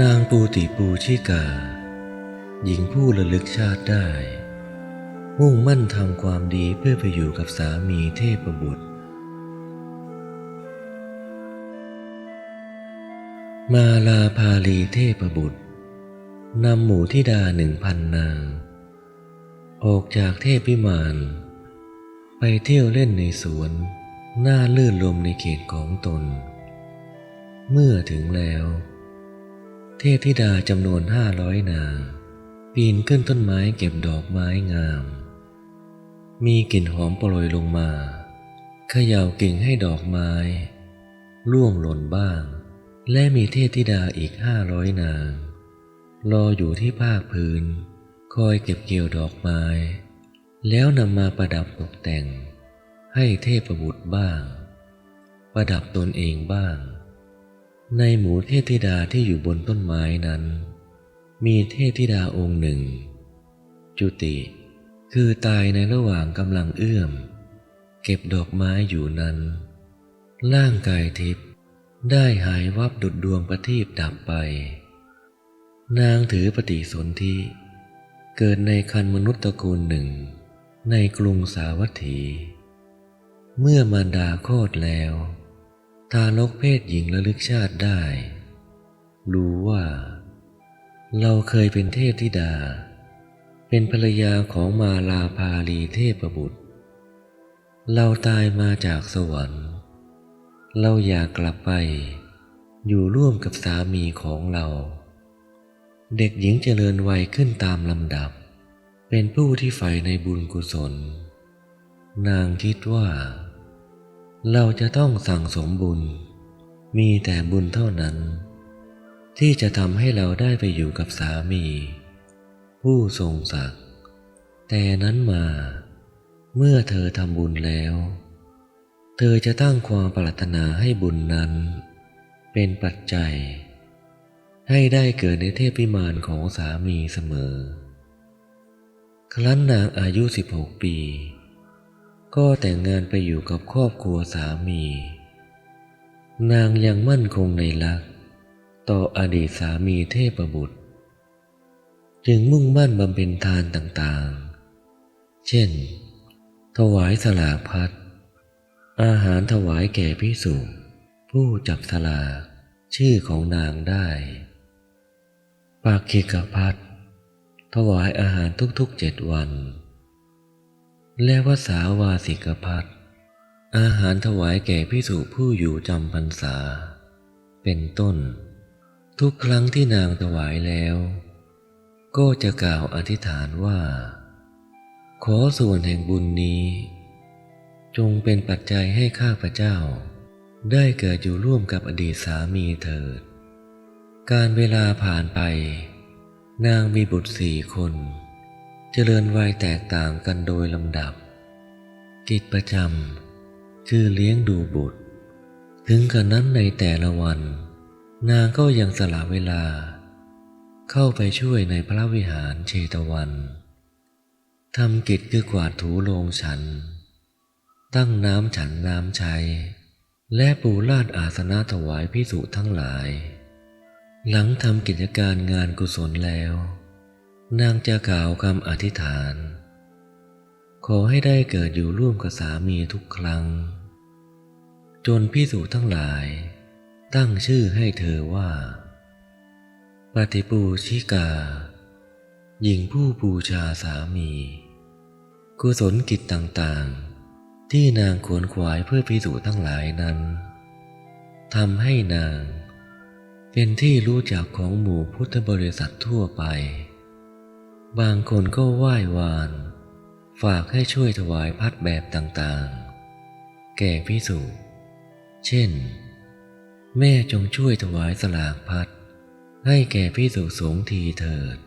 นางปูติปูชิกา หญิงผู้ระลึกชาติได้ มุ่งมั่นทำความดีเพื่อไปอยู่กับสามีเทพบุตร มาลาภาลีเทพบุตรนำหมู่ธิดาหนึ่งพันนาง ออกจากเทพวิมาน ไปเที่ยวเล่นในสวน หน้าลื่นลมในเขตของตน เมื่อถึงแล้ว เทพธิดาจำนวนห้าร้อยนางปีนขึ้นต้นไม้เก็บดอกไม้งาม มีกลิ่นหอมโปรยลงมาเขย่ากิ่งให้ดอกไม้ ร่วงหล่นบ้าง และมีเทพธิดาอีกห้าร้อยนาง รออยู่ที่ภาคพื้น คอยเก็บเกี่ยวดอกไม้ แล้วนำมาประดับตกแต่ง ให้เทพบุตรบ้าง ประดับตนเองบ้าง ในหมู่เทพธิดาที่อยู่บนต้นไม้นั้น มีเทพธิดาองค์หนึ่ง จุติ คือตายในระหว่างกำลังเอื้อม เก็บดอกไม้อยู่นั้น ร่างกายทิพย์ได้หายวับดุดดวงประทีปดับไป นางถือปฏิสนธิเกิดในคันมนุษย์ตระกูลหนึ่ง ในกรุงสาวัตถี เมื่อมารดาโคลอดแล้ว ทารกเพศหญิงระลึกชาติได้ รู้ว่า เราเคยเป็นเทพธิดา เป็นภรรยาของมาลาภาลีเทพบุตร เราตายมาจากสวรรค์ เราอยากกลับไป อยู่ร่วมกับสามีของเรา เด็กหญิงเจริญวัยขึ้นตามลำดับ เป็นผู้ที่ใฝ่ในบุญกุศล นางคิดว่า เราจะต้องสั่งสมบุญ มีแต่บุญเท่านั้น ที่จะทำให้เราได้ไปอยู่กับสามี ผู้ทรงศักดิ์แต่นั้นมา เมื่อเธอทำบุญแล้ว เธอจะตั้งความปรารถนาให้บุญนั้น เป็นปัจจัย ให้ได้เกิดในเทพิมานของสามีเสมอ ครั้นนางอายุ 16 ปี ก็แต่งงานไปอยู่กับครอบครัวสามี นางยังมั่นคงในรัก ต่ออดีตสามีเทพบุตร จึงมุ่งมั่นบำเพ็ญทานต่างๆ เช่น ถวายสลากพัด อาหารถวายแก่พิสุผู้จับสลากชื่อของนางได้ ปากขีกพัดถวายอาหารทุกๆเจ็ดวัน และวสาวาสิกพัดอาหารถวายแก่พิสุผู้อยู่จำพรรษา เป็นต้น ทุกครั้งที่นางถวายแล้ว ก็จะกล่าวอธิษฐานว่า ขอส่วนแห่งบุญนี้ จงเป็นปัจจัยให้ข้าพเจ้า ได้เกิดอยู่ร่วมกับอดีตสามีเถิด การเวลาผ่านไป นางมีบุตรสี่คน เจริญวัยแตกต่างกันโดยลำดับ กิจประจำคือเลี้ยงดูบุตร ถึงกระนั้นในแต่ละวัน นางก็ยังสละเวลา เข้าไปช่วยในพระวิหารเชตวันทำกิจคือกวาดถูโรงฉัน ตั้งน้ำฉันน้ำใช้ และปูลาดอาสนะถวายพิสุทั้งหลาย หลังทำกิจการงานกุศลแล้ว นางจะกล่าวคำอธิษฐาน ขอให้ได้เกิดอยู่ร่วมกับสามีทุกครั้ง จนพิสุทั้งหลาย ตั้งชื่อให้เธอว่า ปฏิปูชิกา หญิงผู้บูชาสามีกุศลกิจต่างๆ ที่นางขวนขวายเพื่อพิสูจน์ทั้งหลายนั้นทำให้นาง เป็นที่รู้จักของหมู่พุทธบริษัททั่วไป บางคนก็ไหว้วาน ฝากให้ช่วยถวายพัดแบบต่างๆ แก่พิสูจน์เช่น แม่จงช่วยถวายสลากพัด ให้แก่พิสุสงทีเถิด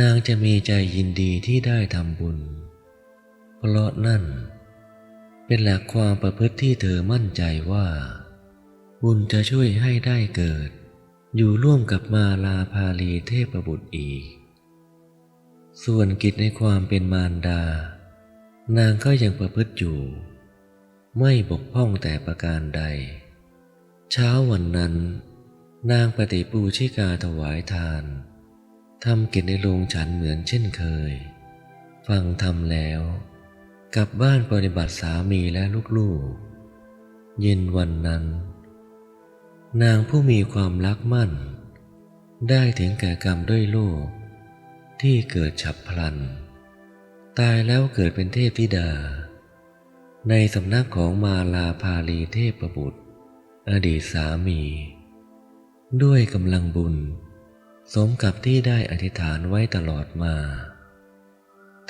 นางจะมีใจยินดีที่ได้ทำบุญ เพราะนั่น เป็นหลักความประพฤติที่เธอมั่นใจว่า บุญจะช่วยให้ได้เกิด อยู่ร่วมกับมาลาภาลีเทพบุตรอีก ส่วนกิจในความเป็นมารดา นางก็ยังประพฤติอยู่ ไม่บกพร่องแต่ประการใด เช้าวันนั้น นางปฏิปูชิกาถวายทานทำกิจในโรงฉันเหมือนเช่นเคย ฟังทำแล้ว กลับบ้านปฏิบัติสามีและลูกๆ เย็นวันนั้น นางผู้มีความรักมั่น ได้ถึงแก่กรรมด้วยโลก ที่เกิดฉับพลัน ตายแล้วเกิดเป็นเทพธิดา ในสำนักของมาลาภาลีเทพประบุตร อดีตสามี ด้วยกำลังบุญ สมกับที่ได้อธิษฐานไว้ตลอดมา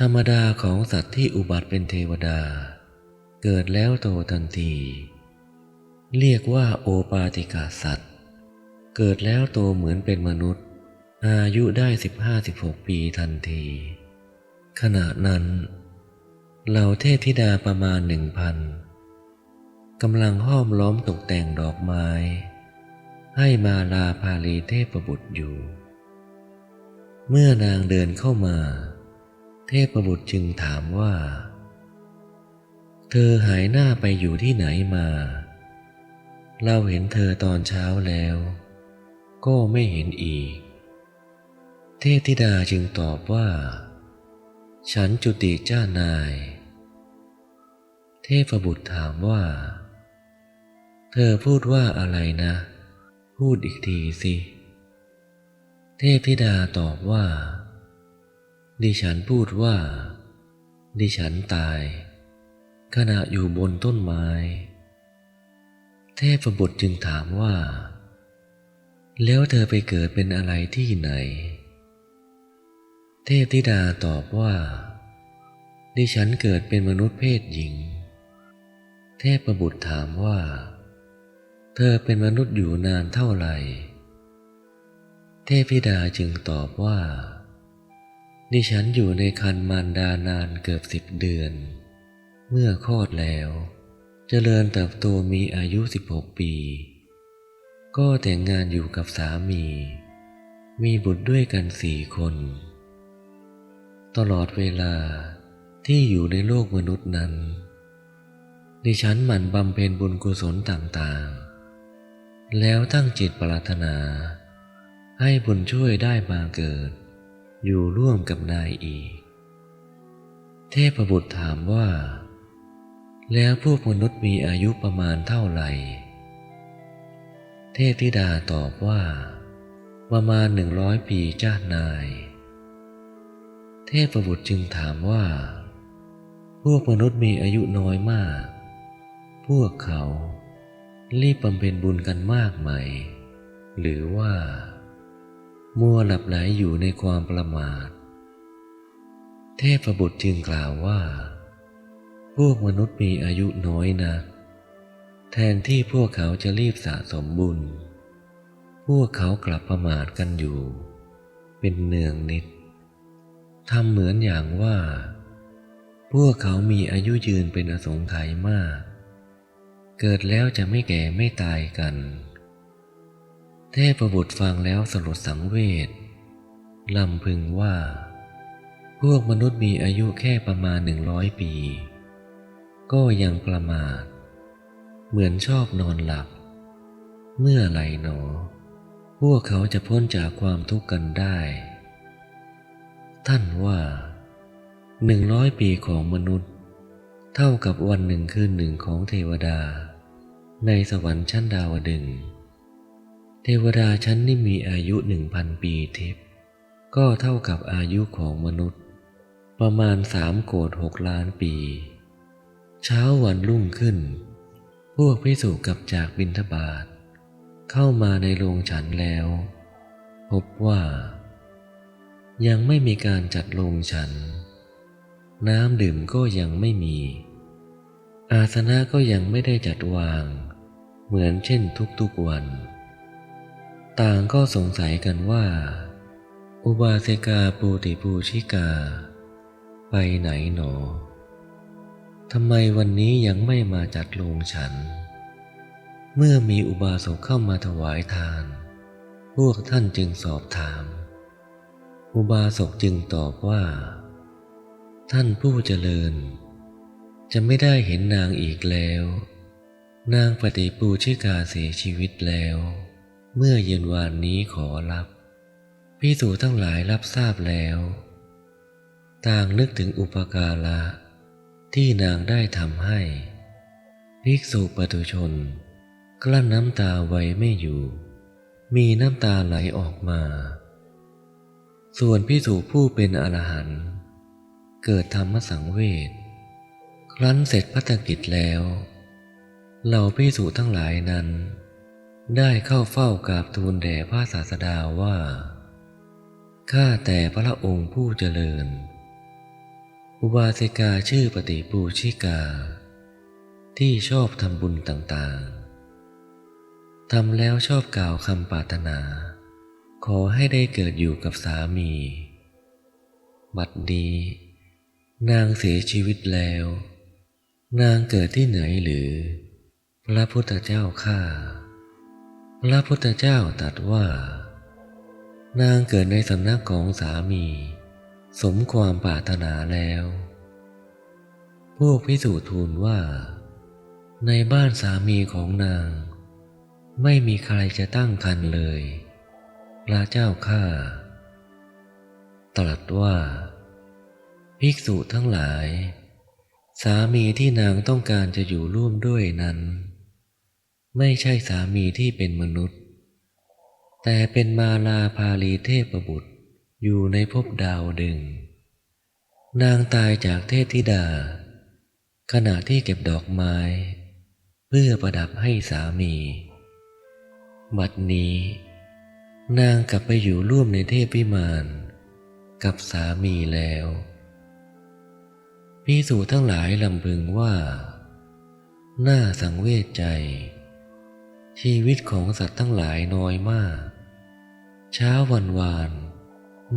ธรรมดาของสัตว์ที่อุบัติเป็นเทวดา เกิดแล้วโตทันที เรียกว่าโอปาติกาสัตว์ เกิดแล้วโตเหมือนเป็นมนุษย์ อายุได้สิบห้าสิบหกปีทันที ขณะนั้นเหล่าเทพธิดาประมาณหนึ่งพันกำลังห้อมล้อมตกแต่งดอกไม้ ให้มาลาภาลีเทพบุตรอยู่ เมื่อนางเดินเข้ามา เทพบุตรจึงถามว่า เธอหายหน้าไปอยู่ที่ไหนมา เราเห็นเธอตอนเช้าแล้ว ก็ไม่เห็นอีก เทพธิดาจึงตอบว่า ฉันจุติเจ้านาย เทพบุตรถามว่า เธอพูดว่าอะไรนะ พูดอีกทีสิ เทพธิดาตอบว่า ดิฉันพูดว่า ดิฉันตาย ขณะอยู่บนต้นไม้ เทพบุตรจึงถามว่า แล้วเธอไปเกิดเป็นอะไรที่ไหน เทพธิดาตอบว่าดิฉันเกิดเป็นมนุษย์เพศหญิง เทพประบุตรถามว่า เธอเป็นมนุษย์อยู่นานเท่าไหร่ เทพธิดาจึงตอบว่า ดิฉันอยู่ในคันมารดานานเกือบสิบเดือน เมื่อคลอดแล้วเจริญเติบโตมีอายุ 16 ปี ก็แต่งงานอยู่กับสามี มีบุตรด้วยกันสี่คน ตลอดเวลาที่อยู่ในโลกมนุษย์นั้น ดิฉันหมั่นบำเพ็ญบุญกุศลต่างๆ แล้วตั้งจิตปรารถนา ให้บุญช่วยได้มาเกิด อยู่ร่วมกับนายอีก เทพบุตรถามว่า แล้วพวกมนุษย์มีอายุประมาณเท่าไหร่ เทพธิดาตอบว่า ประมาณหนึ่งร้อยปีจ้านาย เทพบุตรจึงถามว่า พวกมนุษย์มีอายุน้อยมาก พวกเขารีบบำเพ็ญบุญกันมากไหม หรือว่า มัวหลับไหลอยู่ในความประมาท เทพบุตรจึงกล่าวว่า พวกมนุษย์มีอายุน้อยนะ แทนที่พวกเขาจะรีบสะสมบุญ พวกเขากลับประมาทกันอยู่ เป็นเนืองนิด ทำเหมือนอย่างว่า พวกเขามีอายุยืนเป็นอสงไขยมาก เกิดแล้วจะไม่แก่ไม่ตายกัน เทพบุตรฟังแล้วสลดสังเวชลำพึงว่า พวกมนุษย์มีอายุแค่ประมาณหนึ่งร้อยปี ก็ยังประมาท เหมือนชอบนอนหลับ เมื่อไหร่หนอ พวกเขาจะพ้นจากความทุกข์กันได้ ท่านว่าหนึ่งร้อยปีของมนุษย์ เท่ากับวันหนึ่งคืนหนึ่งของเทวดา ในสวรรค์ชั้นดาวดึง เทวดาชั้นนี้มีอายุหนึ่งพันปีทิพย์ก็เท่ากับอายุของมนุษย์ ประมาณสามโกดหกล้านปี เช้าวันรุ่งขึ้น พวกพิสุกับจากบินทบาท เข้ามาในโรงฉันแล้ว พบว่า ยังไม่มีการจัดโรงฉัน น้ำดื่มก็ยังไม่มี อาสนะก็ยังไม่ได้จัดวาง เหมือนเช่นทุกๆวัน ต่างก็สงสัยกันว่า อุบาสิกาปูติปูชิกา ไปไหนหนอทำไมวันนี้ยังไม่มาจัดโรงฉัน เมื่อมีอุบาสกเข้ามาถวายทาน พวกท่านจึงสอบถาม อุบาสกจึงตอบว่า ท่านผู้เจริญ จะไม่ได้เห็นนางอีกแล้ว นางปฏิปูชิกาเสียชีวิตแล้ว เมื่อเย็นวานนี้ขอรับพิสูจทั้งหลายรับทราบแล้ว ต่างนึกถึงอุปการะที่นางได้ทำให้ภิกษุปตุชน กลั้นน้ำตาไว้ไม่อยู่ มีน้ำตาไหลออกมา ส่วนพิสูผู้เป็นอรหันต์เกิดธรรมสังเวชครั้นเสร็จพัฒกิจแล้วเหล่าพิสูทั้งหลายนั้น ได้เข้าเฝ้ากราบทูลแด่พระศาสดาว่าข้าแต่พระองค์ผู้เจริญ อุบาสิกาชื่อปฏิปูชิกา ที่ชอบทำบุญต่างๆทำแล้วชอบกล่าวคำปรารถนา ขอให้ได้เกิดอยู่กับสามี บัดนี้ นางเสียชีวิตแล้ว นางเกิดที่ไหนหรือ พระพุทธเจ้าข้าพระพุทธเจ้าตรัสว่า นางเกิดในสำนักของสามี สมความปรารถนาแล้ว พวกพิสูจน์ทูลว่า ในบ้านสามีของนาง ไม่มีใครจะตั้งคันเลย พระเจ้าข้าตรัสว่า ภิกษุทั้งหลาย สามีที่นางต้องการจะอยู่ร่วมด้วยนั้น ไม่ใช่สามีที่เป็นมนุษย์ แต่เป็นมาลาภาลีเทพบุตรอยู่ในภพดาวดึง นางตายจากเทพธิดา ขณะที่เก็บดอกไม้ เพื่อประดับให้สามี บัดนี้ นางกลับไปอยู่ร่วมในเทพพิมานกับสามีแล้วพิสูทั้งหลายลำพึงว่าน่าสังเวชใจ ชีวิตของสัตว์ทั้งหลายน้อยมาก เช้าวันวาน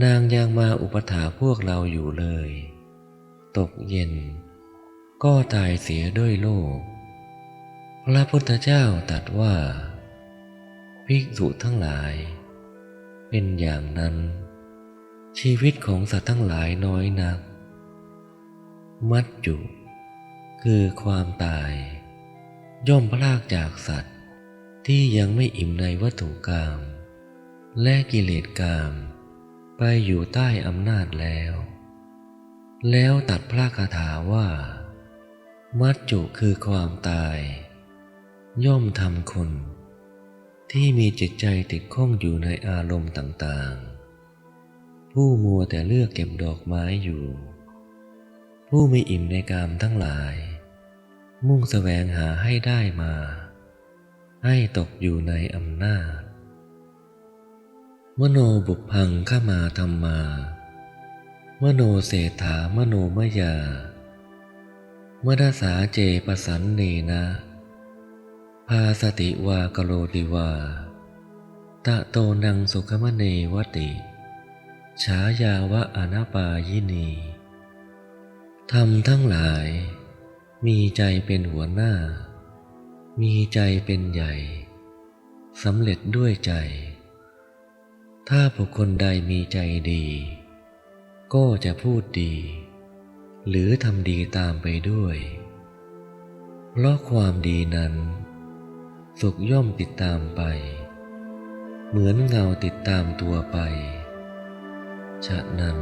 นางยังมาอุปถาพวกเราอยู่เลย ตกเย็น ก็ตายเสียด้วยโลก พระพุทธเจ้าตรัสว่า ภิกษุทั้งหลาย เป็นอย่างนั้น ชีวิตของสัตว์ทั้งหลายน้อยนัก มัจจุ คือความตาย ย่อมพลากจากสัตว์ที่ยังไม่อิ่มในวัตถุกรรมและกิเลสกรรมไปอยู่ใต้อำนาจแล้ว แล้วตัดพระคาถาว่า มัจจุคือความตาย ย่อมทำคน ที่มีจิตใจติดข้องอยู่ในอารมณ์ต่างๆ ผู้มัวแต่เลือกเก็บดอกไม้อยู่ ผู้ไม่อิ่มในกามทั้งหลาย มุ่งแสวงหาให้ได้มา ให้ตกอยู่ในอำนาจ มโนบุพังข้ามาธรรมา มโนเศรษฐามโนมยามดสาเจปสันเนนะ พาสติวากโรติวา ตะโตนังสุขมเนวติ ฉายาวะอนาปายินีทำทั้งหลาย มีใจเป็นหัวหน้า มีใจเป็นใหญ่สำเร็จด้วยใจ ถ้าบุคคลใดมีใจดี ก็จะพูดดี หรือทำดีตามไปด้วย เพราะความดีนั้น สุขย่อมติดตามไป เหมือนเงาติดตามตัวไป ฉะนั้น